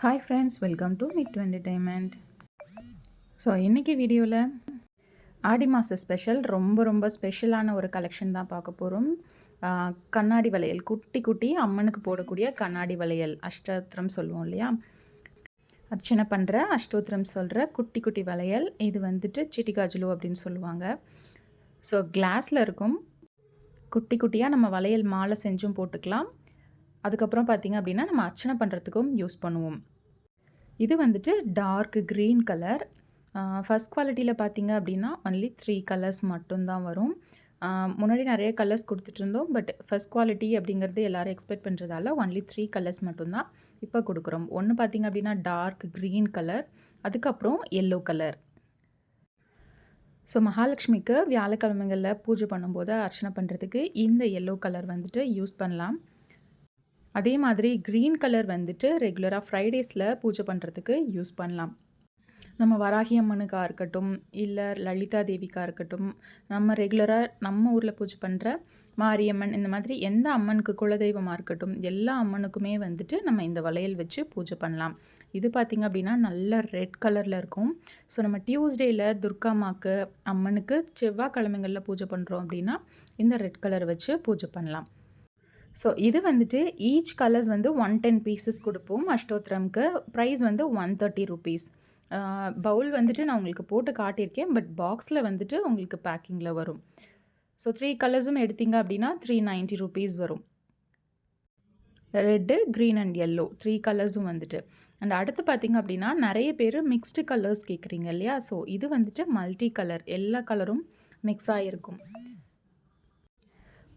Hi friends welcome to mid entertainment so இன்றைக்கி வீடியோவில் ஆடி மாத ஸ்பெஷல் ரொம்ப ரொம்ப ஸ்பெஷலான ஒரு கலெக்ஷன் தான் பார்க்க போகிறோம் கண்ணாடி வளையல் குட்டி குட்டி அம்மனுக்கு போடக்கூடிய கண்ணாடி வளையல் அஷ்டோத்திரம் சொல்லுவோம் இல்லையா? அர்ச்சனை பண்ணுற அஷ்டோத்திரம் சொல்கிற குட்டி குட்டி வளையல் இது வந்துட்டு சிட்டிகாஜுலு அப்படின்னு சொல்லுவாங்க. ஸோ கிளாஸில் இருக்கும். குட்டி குட்டியாக நம்ம வளையல் மாலை செஞ்சும் போட்டுக்கலாம். அதுக்கப்புறம் பார்த்திங்க அப்படின்னா நம்ம அர்ச்சனை பண்ணுறதுக்கும் யூஸ் பண்ணுவோம். இது வந்துட்டு டார்க் க்ரீன் கலர் ஃபஸ்ட் குவாலிட்டியில் பார்த்தீங்க அப்படின்னா ஒன்லி த்ரீ கலர்ஸ் மட்டும்தான் வரும். முன்னாடி நிறைய கலர்ஸ் கொடுத்துட்டு இருந்தோம் பட் ஃபஸ்ட் குவாலிட்டி அப்படிங்கிறது எல்லோரும் எக்ஸ்பெக்ட் பண்ணுறதால ஒன்லி த்ரீ கலர்ஸ் மட்டும்தான் இப்போ கொடுக்குறோம். ஒன்று பார்த்தீங்க அப்படின்னா டார்க் க்ரீன் கலர் அதுக்கப்புறம் எல்லோ கலர் ஸோ மகாலட்சுமிக்கு வியாழக்கிழமைகளில் பூஜை பண்ணும்போது அர்ச்சனை பண்ணுறதுக்கு இந்த எல்லோ கலர் வந்துட்டு யூஸ் பண்ணலாம். அதே மாதிரி க்ரீன் கலர் வந்துட்டு ரெகுலராக ஃப்ரைடேஸில் பூஜை பண்ணுறதுக்கு யூஸ் பண்ணலாம். நம்ம வராகி அம்மனுக்காக இருக்கட்டும் இல்லை லலிதா தேவிக்காக இருக்கட்டும் நம்ம ரெகுலராக நம்ம ஊரில் பூஜை பண்ணுற மாரியம்மன் இந்த மாதிரி எந்த அம்மனுக்கு குலதெய்வமாக இருக்கட்டும் எல்லா அம்மனுக்குமே வந்துட்டு நம்ம இந்த வளையல் வச்சு பூஜை பண்ணலாம். இது பார்த்திங்க அப்படின்னா நல்ல ரெட் கலரில் இருக்கும். ஸோ நம்ம டியூஸ்டேயில் துர்காமாக்கு அம்மனுக்கு செவ்வாய்க்கிழமைகளில் பூஜை பண்ணுறோம் அப்படின்னா இந்த ரெட் கலர் வச்சு பூஜை பண்ணலாம். ஸோ இது வந்துட்டு ஈச் கலர்ஸ் வந்து ஒன் டென் பீசஸ் கொடுப்போம். அஷ்டோத்திரம்க்கு ப்ரைஸ் வந்து ஒன் தேர்ட்டி ருபீஸ் பவுல் வந்துட்டு நான் உங்களுக்கு போட்டு காட்டியிருக்கேன். பட் பாக்ஸில் வந்துட்டு உங்களுக்கு பேக்கிங்கில் வரும். ஸோ த்ரீ கலர்ஸும் எடுத்தீங்க அப்படின்னா த்ரீ நைன்ட்டி ருபீஸ் வரும். Red green and yellow three கலர்ஸும் வந்துட்டு. அண்ட் அடுத்து பார்த்தீங்க அப்படின்னா நிறைய பேர் மிக்ஸ்டு கலர்ஸ் கேட்குறீங்க இல்லையா? ஸோ இது வந்துட்டு மல்டி கலர் எல்லா கலரும் மிக்ஸ் ஆகிருக்கும்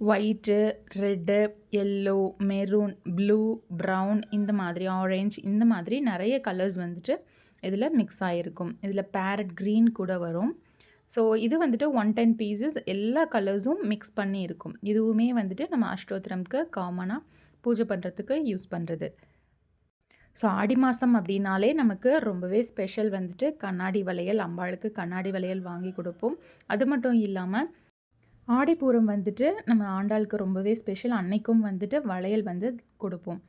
white red yellow maroon blue brown இந்த மாதிரி ஆரஞ்ச் இந்த மாதிரி நிறைய கலர்ஸ் வந்துட்டு இதில் மிக்ஸ் ஆகிருக்கும் இதில் பேரட் க்ரீன் கூட வரும். ஸோ இது வந்துட்டு ஒன் டென் பீசஸ் எல்லா கலர்ஸும் மிக்ஸ் பண்ணி இருக்கும். இதுவுமே வந்துட்டு நம்ம அஷ்டோத்திரம்க்கு காமனாக பூஜை பண்ணுறதுக்கு யூஸ் பண்ணுறது ஸோ ஆடி மாதம் அப்படின்னாலே நமக்கு ரொம்பவே ஸ்பெஷல் வந்துட்டு கண்ணாடி வளையல் அம்பாளுக்கு கண்ணாடி வளையல் வாங்கி கொடுப்போம். அது மட்டும் இல்லாமல் ஆடிப்பூரம் வந்துட்டு நம்ம ஆண்டாளுக்கு ரொம்பவே ஸ்பெஷல் அன்னைக்கும் வந்துட்டு வளையல் வந்து கொடுப்போம்.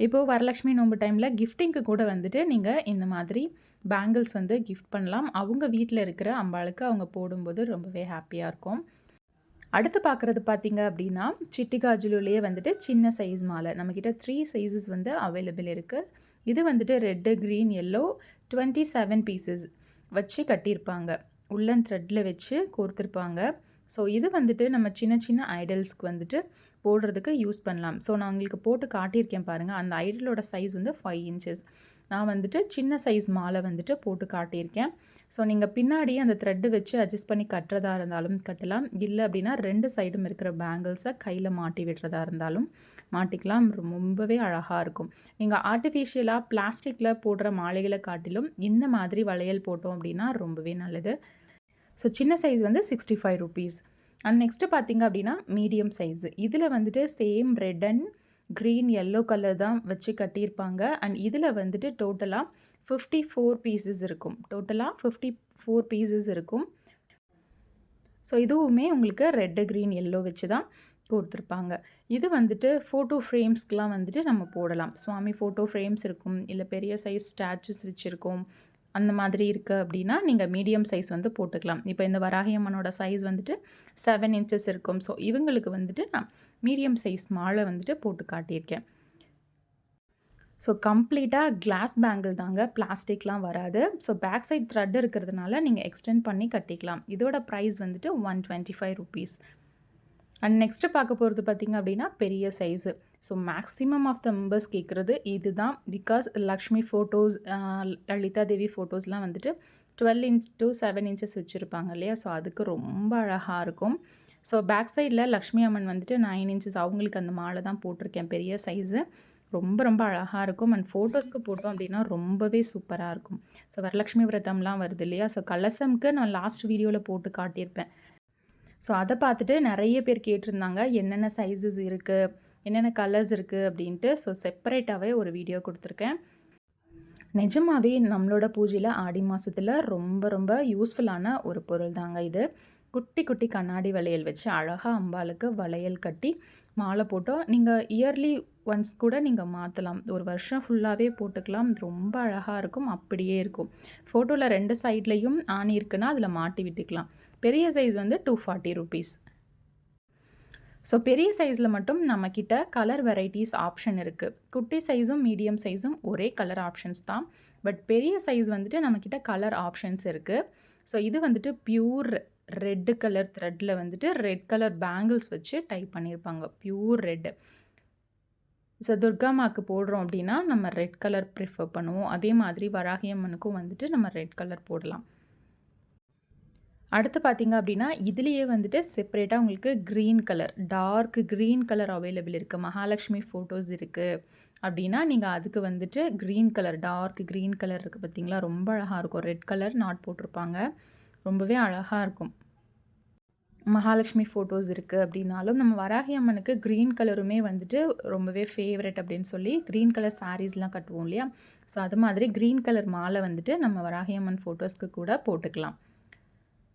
இப்போது வரலட்சுமி நோம்பு டைமில் கிஃப்டிங்க்கு கூட வந்துட்டு நீங்கள் இந்த மாதிரி பேங்கிள்ஸ் வந்து கிஃப்ட் பண்ணலாம். அவங்க வீட்டில் இருக்கிற அம்பாளுக்கு அவங்க போடும்போது ரொம்பவே ஹாப்பியாக இருக்கும். அடுத்து பார்க்குறது பார்த்தீங்க அப்படின்னா சிட்டிகாஜுலுலேயே வந்துட்டு சின்ன சைஸ் மாலை. நம்மக்கிட்ட த்ரீ சைஸஸ் வந்து அவைலபிள் இருக்குது இது வந்துட்டு red green yellow twenty seven pieces வச்சு கட்டியிருப்பாங்க. உள்ளன் த்ரெட்டில் வச்சு கோர்த்துருப்பாங்க. ஸோ இது வந்துட்டு நம்ம சின்ன சின்ன ஐடல்ஸ்க்கு வந்துட்டு போடுறதுக்கு யூஸ் பண்ணலாம். ஸோ நான் உங்களுக்கு போட்டு காட்டியிருக்கேன் பாருங்கள் அந்த ஐடலோட சைஸ் வந்து ஃபைவ் இன்ச்சஸ் நான் வந்துட்டு சின்ன சைஸ் மாலை வந்துட்டு போட்டு காட்டியிருக்கேன். ஸோ நீங்கள் பின்னாடி அந்த த்ரெட்டு வச்சு அட்ஜஸ்ட் பண்ணி கட்டுறதா இருந்தாலும் கட்டலாம். இல்லை அப்படின்னா ரெண்டு சைடும் இருக்கிற பேங்கிள்ஸை கையில் மாட்டி விடுறதா இருந்தாலும் மாட்டிக்கலாம். ரொம்பவே அழகாக இருக்கும். நீங்கள் ஆர்டிஃபிஷியலாக பிளாஸ்டிக்கில் போடுற மாலைகளை காட்டிலும் இந்த மாதிரி வளையல் போட்டோம் அப்படின்னா ரொம்பவே நல்லது. ஸோ சின்ன சைஸ் வந்து sixty five rupees and next பார்த்தீங்க அப்படின்னா மீடியம் சைஸு இதில் வந்துட்டு same red and green yellow colour தான் வச்சு கட்டியிருப்பாங்க. அண்ட் இதில் வந்துட்டு டோட்டலாக ஃபிஃப்டி ஃபோர் பீசஸ் இருக்கும். டோட்டலாக ஃபிஃப்டி ஃபோர் பீசஸ் இருக்கும். ஸோ இதுவுமே உங்களுக்கு ரெட்டு க்ரீன் எல்லோ வச்சு தான் கொடுத்துருப்பாங்க. இது வந்துட்டு ஃபோட்டோ ஃப்ரேம்ஸ்க்கெலாம் வந்துட்டு நம்ம போடலாம். சுவாமி ஃபோட்டோ ஃப்ரேம்ஸ் இருக்கும். இல்லை பெரிய சைஸ் ஸ்டாச்சுஸ் வச்சுருக்கோம். அந்த மாதிரி இருக்குது அப்படின்னா நீங்கள் மீடியம் சைஸ் வந்து போட்டுக்கலாம். இப்போ இந்த வராகியம்மனோட சைஸ் வந்துட்டு செவன் இன்ச்சஸ் இருக்கும். ஸோ இவங்களுக்கு வந்துட்டு நான் மீடியம் சைஸ் மாலை வந்துட்டு போட்டு காட்டியிருக்கேன். ஸோ கம்ப்ளீட்டாக கிளாஸ் பேங்கிள் தாங்க. பிளாஸ்டிக்லாம் வராது. ஸோ பேக் சைட் த்ரெட் இருக்கிறதுனால நீங்கள் எக்ஸ்டெண்ட் பண்ணி கட்டிக்கலாம். இதோட ப்ரைஸ் வந்துட்டு one twenty five rupees and next பார்க்க போகிறது பார்த்திங்க அப்படின்னா பெரிய size so maximum of the members கேட்குறது இது தான் பிகாஸ் லக்ஷ்மி ஃபோட்டோஸ் லலிதா தேவி ஃபோட்டோஸ்லாம் வந்துட்டு twelve inch to seven inches வச்சுருப்பாங்க இல்லையா? ஸோ அதுக்கு ரொம்ப அழகாக இருக்கும். ஸோ பேக் சைடில் லக்ஷ்மி அம்மன் வந்துட்டு நைன் இன்ச்சஸ் அவங்களுக்கு அந்த மாலை தான் போட்டிருக்கேன். பெரிய சைஸு ரொம்ப ரொம்ப அழகாக இருக்கும். அண்ட் ஃபோட்டோஸ்க்கு போட்டோம் அப்படின்னா ரொம்பவே சூப்பராக இருக்கும். ஸோ வரலட்சுமி விரதம்லாம் வருது இல்லையா? ஸோ கலசம்க்கு நான் லாஸ்ட் வீடியோவில் போட்டு காட்டியிருப்பேன். ஸோ அதை பார்த்துட்டு நிறைய பேர் கேட்டிருந்தாங்க என்னென்ன சைஸஸ் இருக்குது என்னென்ன கலர்ஸ் இருக்குது அப்படின்ட்டு. ஸோ செப்பரேட்டாகவே ஒரு வீடியோ கொடுத்துருக்கேன். நிஜமாகவே நம்மளோட பூஜையில் ஆடி மாதத்தில் ரொம்ப ரொம்ப யூஸ்ஃபுல்லான ஒரு பொருள் தாங்க இது. குட்டி குட்டி கண்ணாடி வளையல் வச்சு அழகாக அம்பாளுக்கு வளையல் கட்டி மாலை போட்டோம். நீங்கள் இயர்லி ஒன்ஸ் கூட நீங்கள் மாற்றலாம் ஒரு வருஷம் ஃபுல்லாகவே போட்டுக்கலாம். ரொம்ப அழகாக இருக்கும். அப்படியே இருக்கும். ஃபோட்டோவில் ரெண்டு சைட்லேயும் ஆணி இருக்குன்னா அதில் மாட்டி விட்டுக்கலாம். பெரிய சைஸ் வந்து டூ ஃபார்ட்டி ருபீஸ் ஸோ பெரிய சைஸில் மட்டும் நம்மக்கிட்ட கலர் வெரைட்டிஸ் ஆப்ஷன் இருக்குது குட்டி சைஸும் மீடியம் சைஸும் ஒரே கலர் ஆப்ஷன்ஸ் தான். பட் பெரிய சைஸ் வந்துட்டு நம்மக்கிட்ட கலர் ஆப்ஷன்ஸ் இருக்குது ஸோ இது வந்துட்டு பியூர் ரெட்டு கலர் த்ரெட்டில் வந்துட்டு ரெட் கலர் பேங்கிள்ஸ் வச்சு டைப் பண்ணியிருப்பாங்க பியூர் ரெட்டு ஸோ துர்காமாக்கு போடுறோம் அப்படின்னா நம்ம ரெட் கலர் ப்ரிஃபர் பண்ணுவோம். அதே மாதிரி வராகியம்மனுக்கும் வந்துட்டு நம்ம ரெட் கலர் போடலாம். அடுத்து பார்த்தீங்க அப்படின்னா இதுலேயே வந்துட்டு செப்பரேட்டாக உங்களுக்கு green colour dark green colour available இருக்குது மகாலட்சுமி ஃபோட்டோஸ் இருக்குது அப்படின்னா நீங்கள் அதுக்கு வந்துட்டு green colour dark green colour இருக்குது பார்த்தீங்களா ரொம்ப அழகாக இருக்கும். ரெட் கலர் நாட் போட்டிருப்பாங்க. ரொம்பவே அழகாக இருக்கும். மகாலட்சுமி ஃபோட்டோஸ் இருக்குது அப்படின்னாலும் நம்ம வராகி அம்மனுக்கு க்ரீன் கலருமே வந்துட்டு ரொம்பவே ஃபேவரட் அப்படின்னு சொல்லி க்ரீன் கலர் சாரீஸ்லாம் கட்டுவோம் இல்லையா? ஸோ அது மாதிரி க்ரீன் கலர் மாலை வந்துட்டு நம்ம வராகி அம்மன் ஃபோட்டோஸ்க்கு கூட போட்டுக்கலாம்.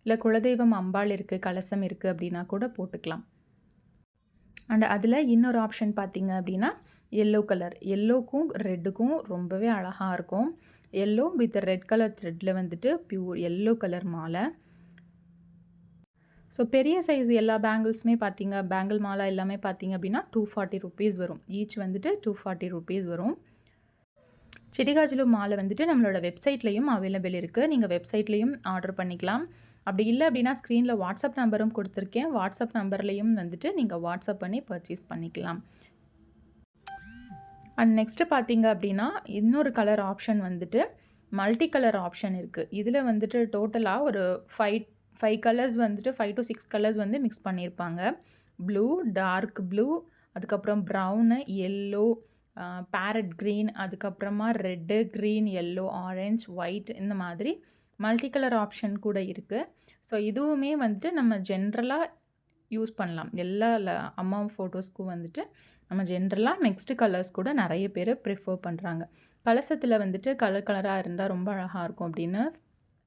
இல்லை குலதெய்வம் அம்பாள் இருக்குது கலசம் இருக்குது அப்படின்னா கூட போட்டுக்கலாம். அண்ட் அதில் இன்னொரு ஆப்ஷன் பார்த்தீங்க அப்படின்னா எல்லோ கலர் எல்லோக்கும் ரெட்டுக்கும் ரொம்பவே அழகாக இருக்கும். எல்லோ வித் ரெட் கலர் த்ரெட்டில் வந்துட்டு பியூர் எல்லோ கலர் மாலை. ஸோ பெரிய சைஸ் எல்லா பேங்கிள்ஸுமே பார்த்தீங்க பேங்கிள் மாலா எல்லாமே பார்த்தீங்க அப்படின்னா டூ ஃபார்ட்டி ருபீஸ் வரும். ஈச் வந்துட்டு டூ ஃபார்ட்டி ருபீஸ் வரும். செடிகாஜிலு மாலை வந்துட்டு நம்மளோட வெப்சைட்லேயும் அவைலபிள் இருக்குது நீங்கள் வெப்சைட்லேயும் ஆர்டர் பண்ணிக்கலாம். அப்படி இல்லை அப்படின்னா ஸ்க்ரீனில் வாட்ஸ்அப் நம்பரும் கொடுத்துருக்கேன். வாட்ஸ்அப் நம்பர்லேயும் வந்துட்டு நீங்கள் வாட்ஸ்அப் பண்ணி பர்ச்சேஸ் பண்ணிக்கலாம். அண்ட் நெக்ஸ்ட்டு பார்த்தீங்க அப்படின்னா இன்னொரு கலர் ஆப்ஷன் வந்துட்டு மல்டி கலர் ஆப்ஷன் இருக்குது இதில் வந்துட்டு டோட்டலாக ஒரு ஃபைவ் ஃபைவ் கலர்ஸ் வந்துட்டு ஃபைவ் டு சிக்ஸ் கலர்ஸ் வந்து மிக்ஸ் பண்ணியிருப்பாங்க ப்ளூ டார்க் ப்ளூ அதுக்கப்புறம் ப்ரௌனு எல்லோ பேரட் க்ரீன் அதுக்கப்புறமா red green yellow orange white இந்த மாதிரி மல்டி கலர் ஆப்ஷன் கூட இருக்குது ஸோ இதுவுமே வந்துட்டு நம்ம ஜென்ரலாக யூஸ் பண்ணலாம். எல்லா அம்மா ஃபோட்டோஸ்க்கும் வந்துட்டு நம்ம ஜென்ரலாக நெக்ஸ்ட்டு கலர்ஸ் கூட நிறைய பேர் ப்ரிஃபர் பண்ணுறாங்க கலசத்தில் வந்துட்டு கலர் கலராக இருந்தால் ரொம்ப அழகாக இருக்கும் அப்படின்னு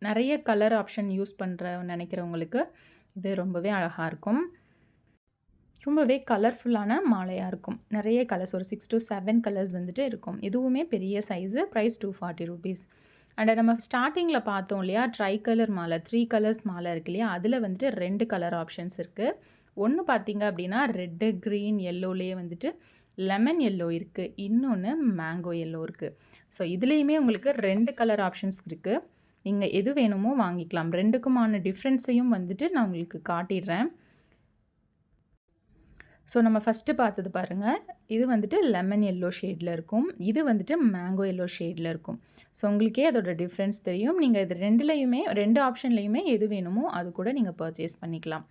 நிறைய கலர் ஆப்ஷன் யூஸ் பண்ணுற நினைக்கிறவங்களுக்கு இது ரொம்பவே அழகாக இருக்கும். ரொம்பவே கலர்ஃபுல்லான மாலையாக இருக்கும். நிறைய கலர்ஸ் ஒரு சிக்ஸ் டு செவன் கலர்ஸ் வந்துட்டு இருக்கும். இதுவுமே பெரிய size price two forty rupees and நம்ம ஸ்டார்டிங்கில் பார்த்தோம் இல்லையா ட்ரை கலர் மாலை த்ரீ கலர்ஸ் மாலை இருக்கு இல்லையா அதில் வந்துட்டு ரெண்டு கலர் ஆப்ஷன்ஸ் இருக்குது ஒன்று பார்த்தீங்க அப்படின்னா ரெட்டு க்ரீன் எல்லோலேயே வந்துட்டு லெமன் எல்லோ இருக்குது இன்னொன்று மேங்கோ எல்லோ இருக்குது ஸோ இதுலேயுமே உங்களுக்கு ரெண்டு கலர் ஆப்ஷன்ஸ் இருக்குது நீங்கள் எது வேணுமோ வாங்கிக்கலாம். ரெண்டுக்குமான டிஃப்ரென்ஸையும் வந்துட்டு நான் உங்களுக்கு காட்டிடுறேன். ஸோ நம்ம ஃபஸ்ட்டு பார்த்தது பாருங்கள் இது வந்துட்டு லெமன் எல்லோ ஷேடில் இருக்கும். இது வந்துட்டு மேங்கோ எல்லோ ஷேடில் இருக்கும். ஸோ உங்களுக்கே அதோட டிஃப்ரென்ஸ் தெரியும். நீங்கள் இது ரெண்டுலேயுமே ரெண்டு ஆப்ஷன்லேயுமே எது வேணுமோ அது கூட நீங்கள் பர்ச்சேஸ் பண்ணிக்கலாம்.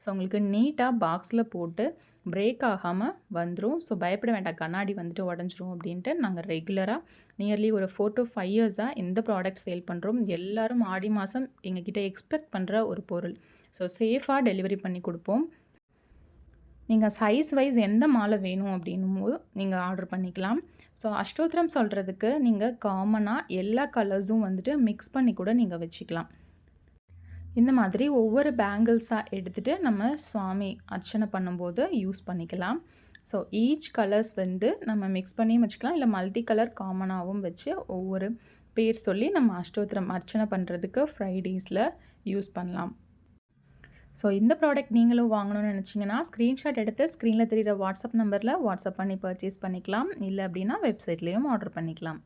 ஸோ உங்களுக்கு நீட்டாக பாக்ஸில் போட்டு பிரேக் ஆகாமல் வந்துடும் ஸோ பயப்பட வேண்டாம். கண்ணாடி வந்துட்டு உடஞ்சிரும் அப்படின்ட்டு நாங்கள் ரெகுலராக நியர்லி ஒரு ஃபோர் டு ஃபைவ் இயர்ஸாக இந்த ப்ராடக்ட் சேல் பண்ணுறோம் எல்லோரும் ஆடி மாதம் எங்ககிட்ட எக்ஸ்பெக்ட் பண்ணுற ஒரு பொருள். ஸோ சேஃபாக டெலிவரி பண்ணி கொடுப்போம். நீங்கள் சைஸ் வைஸ் எந்த மாலை வேணும் அப்படின்னும் போது நீங்கள் ஆர்டர் பண்ணிக்கலாம். ஸோ அஷ்டோத்திரம் சொல்கிறதுக்கு நீங்கள் காமனாக எல்லா கலர்ஸும் வந்துட்டு மிக்ஸ் பண்ணி கூட நீங்கள் வச்சுக்கலாம். இந்த மாதிரி ஒவ்வொரு பேங்கிள்ஸாக எடுத்துகிட்டு நம்ம சுவாமி அர்ச்சனை பண்ணும்போது யூஸ் பண்ணிக்கலாம். ஸோ ஈச் கலர்ஸ் வந்து நம்ம மிக்ஸ் பண்ணியும் வச்சுக்கலாம். இல்லை மல்டி கலர் காமனாகவும் வச்சு ஒவ்வொரு பேர் சொல்லி நம்ம அஷ்டோத்திரம் அர்ச்சனை பண்ணுறதுக்கு ஃப்ரைடேஸில் யூஸ் பண்ணலாம். ஸோ இந்த ப்ராடக்ட் நீங்களும் வாங்கணும்னு நினச்சிங்கன்னா ஸ்க்ரீன்ஷாட் எடுத்து ஸ்க்ரீனில் தெரிகிற வாட்ஸ்அப் நம்பரில் வாட்ஸ்அப் பண்ணி பர்ச்சேஸ் பண்ணிக்கலாம். இல்லை அப்படின்னா வெப்சைட்லேயும் ஆர்டர் பண்ணிக்கலாம்.